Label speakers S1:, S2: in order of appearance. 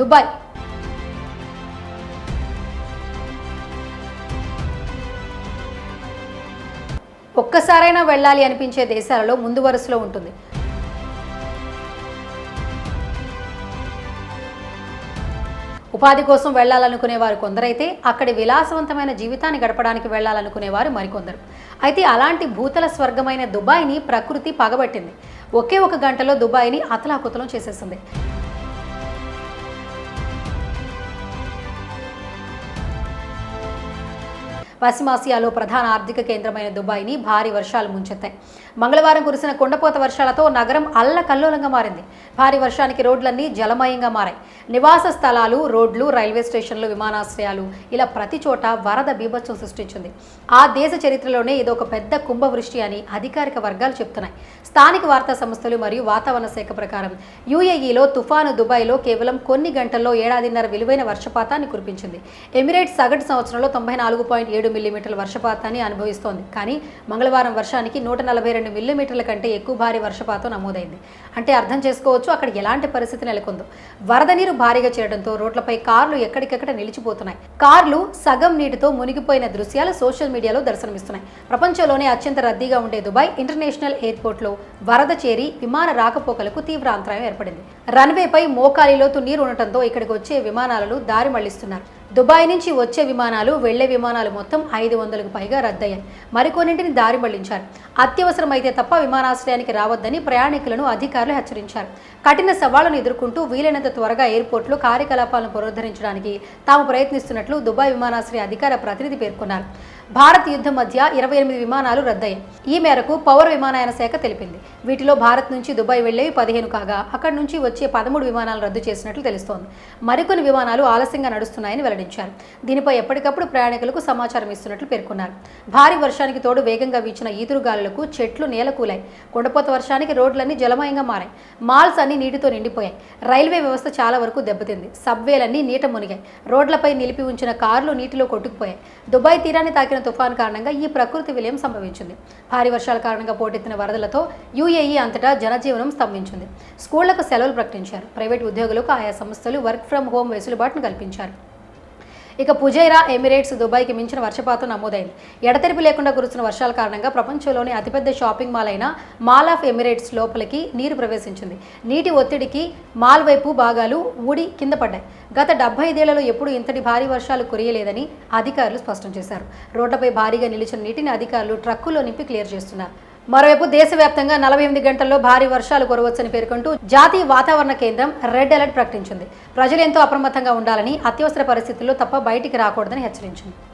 S1: Dubai. ఒక్కసారైనా వెళ్ళాలి అనిపించే దేశాలలో ముందు వరుసలో ఉంటుంది. ఉపాధి కోసం వెళ్ళాలనుకునే వారు కొందరైతే అక్కడి విలాసవంతమైన జీవితాన్ని గడపడానికి వెళ్ళాలనుకునేవారు మరికొందరు. అయితే అలాంటి భూతల స్వర్గమైన దుబాయ్ని ప్రకృతి పగబట్టింది. ఒకే ఒక గంటలో దుబాయ్ని అతలాకుతలం చేసేసింది. పశ్చిమాసియాలో ప్రధాన ఆర్థిక కేంద్రమైన దుబాయ్ని భారీ వర్షాలు ముంచెత్తాయి. మంగళవారం కురిసిన కొండపోత వర్షాలతో నగరం అల్లకల్లోలంగా మారింది. భారీ వర్షానికి రోడ్లన్నీ జలమయంగా మారాయి. నివాస స్థలాలు రోడ్లు రైల్వే స్టేషన్లు విమానాశ్రయాలు ఇలా ప్రతి చోట వరద బీభత్సం సృష్టించింది. ఆ దేశ చరిత్రలోనే ఇదొక పెద్ద కుంభవృష్టి అని అధికారిక వర్గాలు చెప్తున్నాయి. స్థానిక వార్తా సంస్థలు మరియు వాతావరణ శాఖ ప్రకారం యూఏఈలో తుఫాను దుబాయ్లో కేవలం కొన్ని గంటల్లో ఏడాదిన్నర విలువైన వర్షపాతాన్ని కురిపించింది. ఎమిరేట్స్ సగటు సంవత్సరంలో తొంభై నాలుగు పాయింట్ ఏడు మిల్లీమీటర్ల వర్షపాతాన్ని అనుభవిస్తోంది. కానీ మంగళవారం వర్షానికి నూట నలభై రెండు మిల్లీమీటర్ల కంటే ఎక్కువ భారీ వర్షపాతం నమోదైంది. అంటే అర్థం చేసుకోవచ్చు అక్కడ ఎలాంటి పరిస్థితి నెలకొందో. వరద నీరు భారీగా చేరడంతో రోడ్లపై కార్లు ఎక్కడికెక్కడ నిలిచిపోతున్నాయి. కార్లు సగం నీటితో మునిగిపోయిన దృశ్యాలు సోషల్ మీడియాలో దర్శనమిస్తున్నాయి. ప్రపంచంలోనే అత్యంత రద్దీగా ఉండే దుబాయ్ ఇంటర్నేషనల్ ఎయిర్పోర్ట్లో వరద చేరి విమాన రాకపోకలకు తీవ్ర అంతరాయం ఏర్పడింది. రన్వేపై మోకాలిలోతు నీరు ఉండటంతో ఇక్కడికి వచ్చే విమానాలను దారి మళ్ళిస్తున్నారు. దుబాయ్ నుంచి వచ్చే విమానాలు వెళ్ళే విమానాలు మొత్తం ఐదు వందలకు పైగా రద్దయ్యాయి. మరికొన్నింటిని దారి మళ్ళించారు. అత్యవసరమైతే తప్ప విమానాశ్రయానికి రావద్దని ప్రయాణికులను అధికారులు హెచ్చరించారు. కఠిన సవాళ్ళను ఎదుర్కొంటూ వీలైనంత త్వరగా ఎయిర్పోర్ట్లో కార్యకలాపాలను పునరుద్ధరించడానికి తాము ప్రయత్నిస్తున్నట్లు దుబాయ్ విమానాశ్రయ అధికార ప్రతినిధి పేర్కొన్నారు. భారత్ యుద్ధం మధ్య ఇరవై ఎనిమిది విమానాలు రద్దయ్యాయి. ఈ మేరకు పౌర విమానయాన శాఖ తెలిపింది. వీటిలో భారత్ నుంచి దుబాయ్ వెళ్ళేవి పదిహేను కాగా అక్కడి నుంచి వచ్చే పదమూడు విమానాలు రద్దు చేసినట్లు తెలుస్తోంది. మరికొన్ని విమానాలు ఆలస్యంగా నడుస్తున్నాయని వెల్లడించారు. దీనిపై ఎప్పటికప్పుడు ప్రయాణికులకు సమాచారం ఇస్తున్నట్లు పేర్కొన్నారు. భారీ వర్షానికి తోడు వేగంగా వీచిన ఈదురుగాలులకు చెట్లు నేలకూలాయి. కొండపోత వర్షానికి రోడ్లన్నీ జలమయంగా మారాయి. మాల్స్ అన్ని నీటితో నిండిపోయాయి. రైల్వే వ్యవస్థ చాలా వరకు దెబ్బతింది. సబ్వేలన్నీ నీట మునిగాయి. రోడ్లపై నిలిపి ఉంచిన కార్లు నీటిలో కొట్టుకుపోయాయి. దుబాయ్ తీరాన్ని తాకి తాకిన తుఫాన్ కారణంగా ఈ ప్రకృతి విలయం సంభవించింది. భారీ వర్షాల కారణంగా పోటెత్తిన వరదలతో యూఏఈ అంతటా జనజీవనం స్తంభించింది. స్కూళ్ళకు సెలవులు ప్రకటించారు. ప్రైవేట్ ఉద్యోగులకు ఆయా సంస్థలు వర్క్ ఫ్రం హోం వెసులుబాటును కల్పించారు. ఇక పుజైరా ఎమిరేట్స్ దుబాయ్కి మించిన వర్షపాతం నమోదైంది. ఎడతెరిపి లేకుండా కురుస్తున్న వర్షాల కారణంగా ప్రపంచంలోని అతిపెద్ద షాపింగ్ మాల్ అయిన మాల్ ఆఫ్ ఎమిరేట్స్ లోపలికి నీరు ప్రవేశించింది. నీటి ఒత్తిడికి మాల్ వైపు భాగాలు ఊడి కింద పడ్డాయి. గత డెబ్బై ఐదేళ్ళలో ఎప్పుడూ ఇంతటి భారీ వర్షాలు కురియలేదని అధికారులు స్పష్టం చేశారు. రోడ్లపై భారీగా నిలిచిన నీటిని అధికారులు ట్రక్కుల్లో నింపి క్లియర్ చేస్తున్నారు. మరోవైపు దేశవ్యాప్తంగా నలభై ఎనిమిది గంటల్లో భారీ వర్షాలు కురవచ్చని పేర్కొంటూ జాతీయ వాతావరణ కేంద్రం రెడ్ అలర్ట్ ప్రకటించింది. ప్రజలు ఎంతో అప్రమత్తంగా ఉండాలని అత్యవసర పరిస్థితుల్లో తప్ప బయటికి రాకూడదని హెచ్చరించింది.